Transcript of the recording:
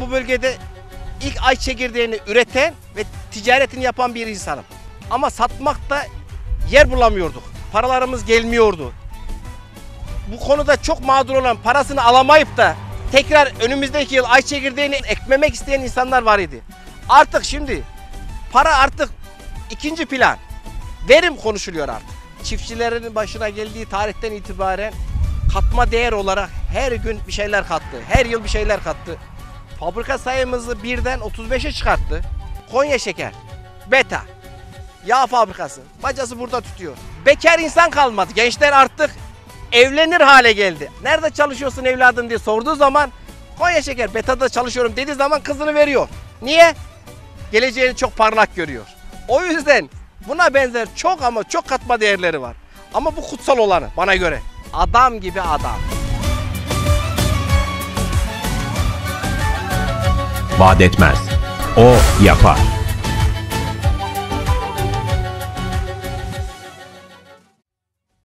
bu bölgede ilk ay çekirdeğini üreten ve ticaretini yapan bir insanım. Ama satmakta yer bulamıyorduk. Paralarımız gelmiyordu. Bu konuda çok mağdur olan parasını alamayıp da tekrar önümüzdeki yıl ay çekirdeğini ekmemek isteyen insanlar var idi. Artık şimdi para artık ikinci plan. Verim konuşuluyor artık. Çiftçilerin başına geldiği tarihten itibaren katma değer olarak her gün bir şeyler kattı. Her yıl bir şeyler kattı. Fabrika sayımızı birden 35'e çıkarttı. Konya Şeker, Beta, yağ fabrikası. Bacası burada tutuyor. Bekar insan kalmadı. Gençler artık evlenir hale geldi. Nerede çalışıyorsun evladım diye sorduğu zaman Konya Şeker, Beta'da çalışıyorum dediği zaman kızını veriyor. Niye? Geleceğini çok parlak görüyor. O yüzden buna benzer çok ama çok katma değerleri var. Ama bu kutsal olanı bana göre. Adam gibi adam. Vaat etmez. O yapar.